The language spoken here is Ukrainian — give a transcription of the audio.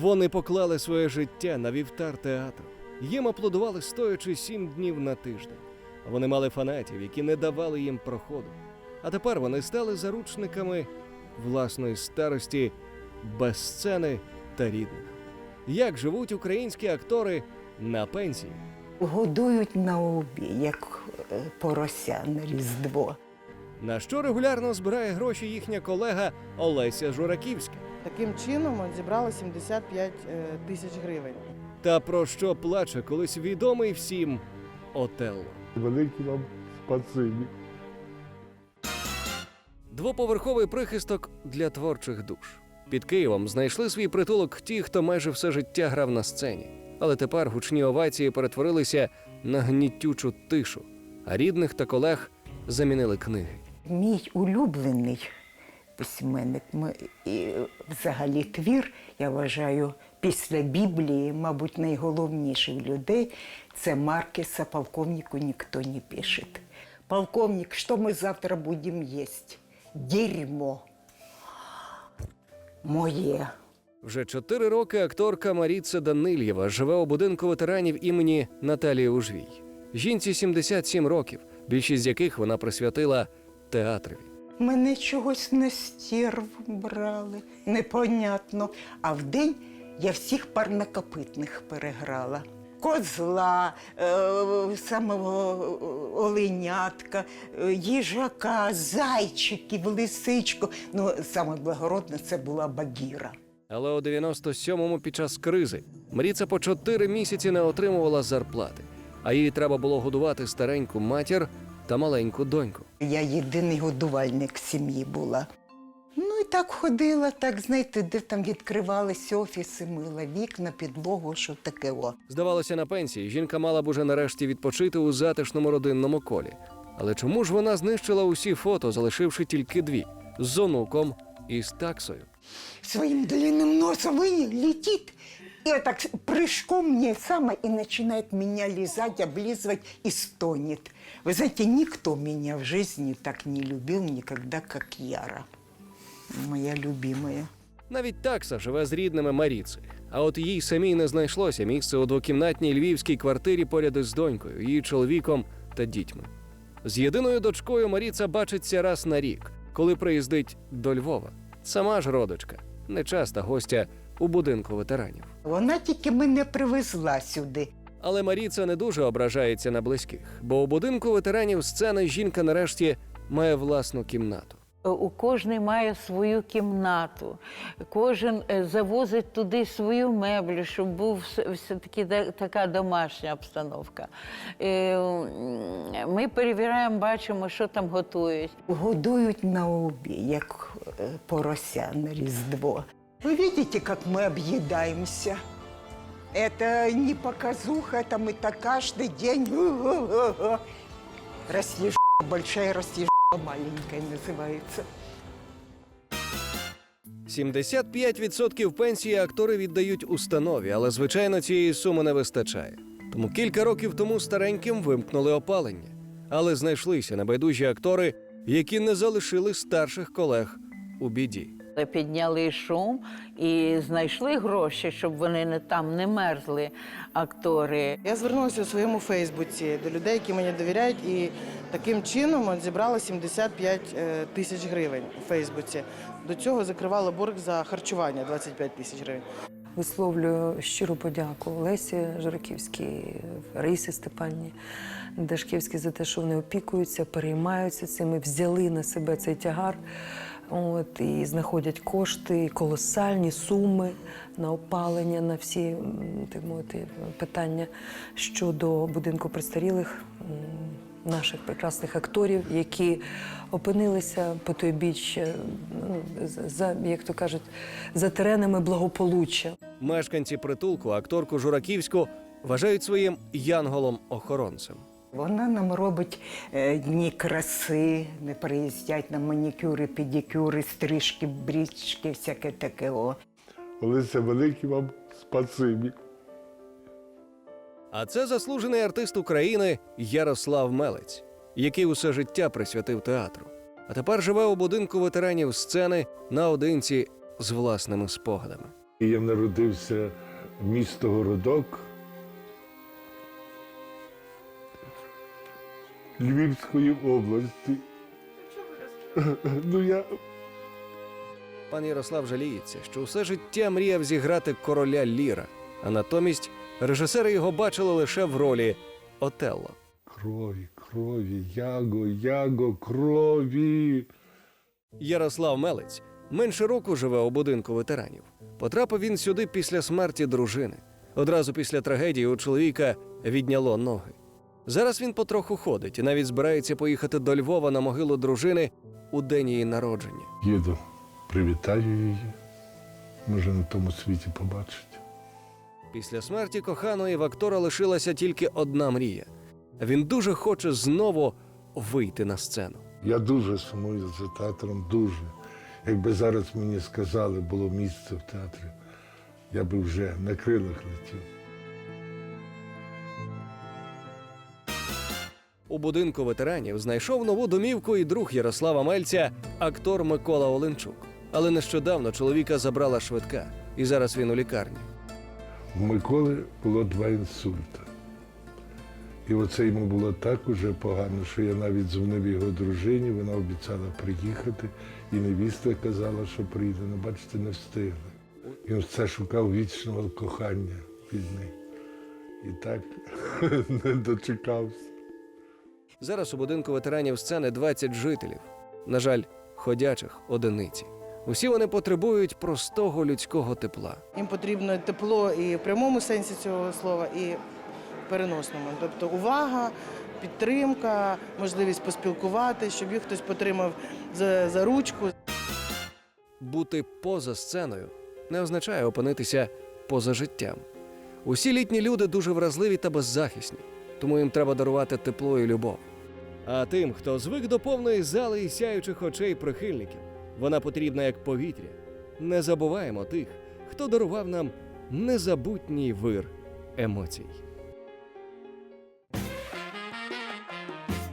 Вони поклали своє життя на вівтар театру. Їм аплодували стоячи сім днів на тиждень. Вони мали фанатів, які не давали їм проходу. А тепер вони стали заручниками власної старості без сцени та рідних. Як живуть українські актори на пенсії? Годують на обі, як е, порося на Різдво. На що регулярно збирає гроші їхня колега Олеся Жураківська? Таким чином зібрали 75 е, тисяч гривень. Та про що плаче колись відомий всім Отелло. Велике вам спасибі. Двоповерховий прихисток для творчих душ. Під Києвом знайшли свій притулок ті, хто майже все життя грав на сцені. Але тепер гучні овації перетворилися на гнітючу тишу, а рідних та колег замінили книги. Мій улюблений письменник, і взагалі твір, я вважаю, після Біблії, мабуть, найголовніший людей це Маркеса «Полковнику ніхто не пишет». Полковник, що ми завтра будемо їсти? Дерьмо. Моє. Вже чотири роки акторка Маріца Данильєва живе у будинку ветеранів імені Наталії Ужвій. Жінці 77 років, більшість з яких вона присвятила театрові. Мене чогось на стерв брали, непонятно. А вдень я всіх парнокопитних переграла. Козла, е, самого оленятка, е, їжака, зайчиків, лисичку. Ну, саме благородне це була Багіра. Але у 97-му під час кризи Маріца по чотири місяці не отримувала зарплати, а їй треба було годувати стареньку матір та маленьку доньку. Я єдиний годувальник сім'ї була. Ну і так ходила, так знаєте, де там відкривались офіси, мила вікна, підлогу, що таке о. Здавалося, на пенсії жінка мала б уже нарешті відпочити у затишному родинному колі. Але чому ж вона знищила усі фото, залишивши тільки дві з онуком і з таксою? своим длинным носом и летит. И вот так прыжком мне самое и начинает меня лизать, облизывать и стонет. Вы знаете, никто меня в жизни так не любил никогда, как Яра. Моя любимая. Навіть такса живе з рідними Маріци. А от їй самій не знайшлося місце у двокімнатній львівській квартирі поряд із донькою, її чоловіком та дітьми. З єдиною дочкою Маріца бачиться раз на рік, коли приїздить до Львова. Сама ж родочка, нечаста гостя у будинку ветеранів. Вона тільки мене привезла сюди. Але Маріца не дуже ображається на близьких, бо у будинку ветеранів сцени жінка нарешті має власну кімнату. У кожний має свою кімнату, кожен е, завозить туди свою меблю, щоб був все-таки така домашня обстановка. Е, Ми перевіряємо, бачимо, що там готують. Годують на обі, як е, порося на Різдво. Вы видите, как мы объедаемся? Это не показуха, это мы так каждый день. Растешь большая, растешь маленькая называется. 75% пенсії актори віддають установі, але звичайно цієї суми не вистачає. Тому кілька років тому стареньким вимкнули опалення. Але знайшлися небайдужі актори, які не залишили старших колег у біді. Підняли шум і знайшли гроші, щоб вони не там не мерзли, актори. Я звернулася у своєму Фейсбуці до людей, які мені довіряють, і таким чином от зібрали 75 е, тисяч гривень у Фейсбуці. До цього закривали борг за харчування 25 тисяч гривень. Висловлюю щиру подяку Лесі Жураківській, Раїсі Степанні Дашківській за те, що вони опікуються, переймаються цим і взяли на себе цей тягар. От, і знаходять кошти, колосальні суми на опалення, на всі так мовити, питання щодо будинку престарілих наших прекрасних акторів, які опинилися по той біч, е, ну, за, як то кажуть, за теренами благополуччя. Мешканці притулку акторку Жураківську вважають своїм янголом-охоронцем. Вона нам робить е, дні краси, не приїздять на манікюри, педикюри, стрижки, брічки, всяке таке. О. Олеся, велике вам спасибі. А це заслужений артист України Ярослав Мелець, який усе життя присвятив театру. А тепер живе у будинку ветеранів сцени наодинці з власними спогадами. Я народився в місто Городок Львівської області. Ну я Пан Ярослав жаліється, що все життя мріяв зіграти короля Ліра, а натомість режисери його бачили лише в ролі Отелло. крові, крові, яго, яго, крові. Ярослав Мелець менше року живе у будинку ветеранів. Потрапив він сюди після смерті дружини. Одразу після трагедії у чоловіка відняло ноги. Зараз він потроху ходить і навіть збирається поїхати до Львова на могилу дружини у день її народження. Їду, привітаю її. Може, на тому світі побачить. Після смерті коханої в актора лишилася тільки одна мрія. Він дуже хоче знову вийти на сцену. Я дуже сумую за театром, дуже. Якби зараз мені сказали, було місце в театрі, я би вже на крилах летів. У будинку ветеранів знайшов нову домівку і друг Ярослава Мельця, актор Микола Оленчук. Але нещодавно чоловіка забрала швидка, і зараз він у лікарні. В Миколи було два інсульти. І оце йому було так уже погано, що я навіть дзвонив його дружині, вона обіцяла приїхати, і невіста казала, що прийде. Ну, бачите, не встигли. Він все шукав вічного кохання від неї. І так не дочекався. Зараз у будинку ветеранів сцени 20 жителів. На жаль, ходячих одиниці. Усі вони потребують простого людського тепла. Їм потрібно тепло і в прямому сенсі цього слова, і в переносному. Тобто увага, підтримка, можливість поспілкувати, щоб їх хтось потримав за, за ручку. Бути поза сценою не означає опинитися поза життям. Усі літні люди дуже вразливі та беззахисні, тому їм треба дарувати тепло і любов. А тим, хто звик до повної зали і сяючих очей прихильників, вона потрібна як повітря. Не забуваємо тих, хто дарував нам незабутній вир емоцій.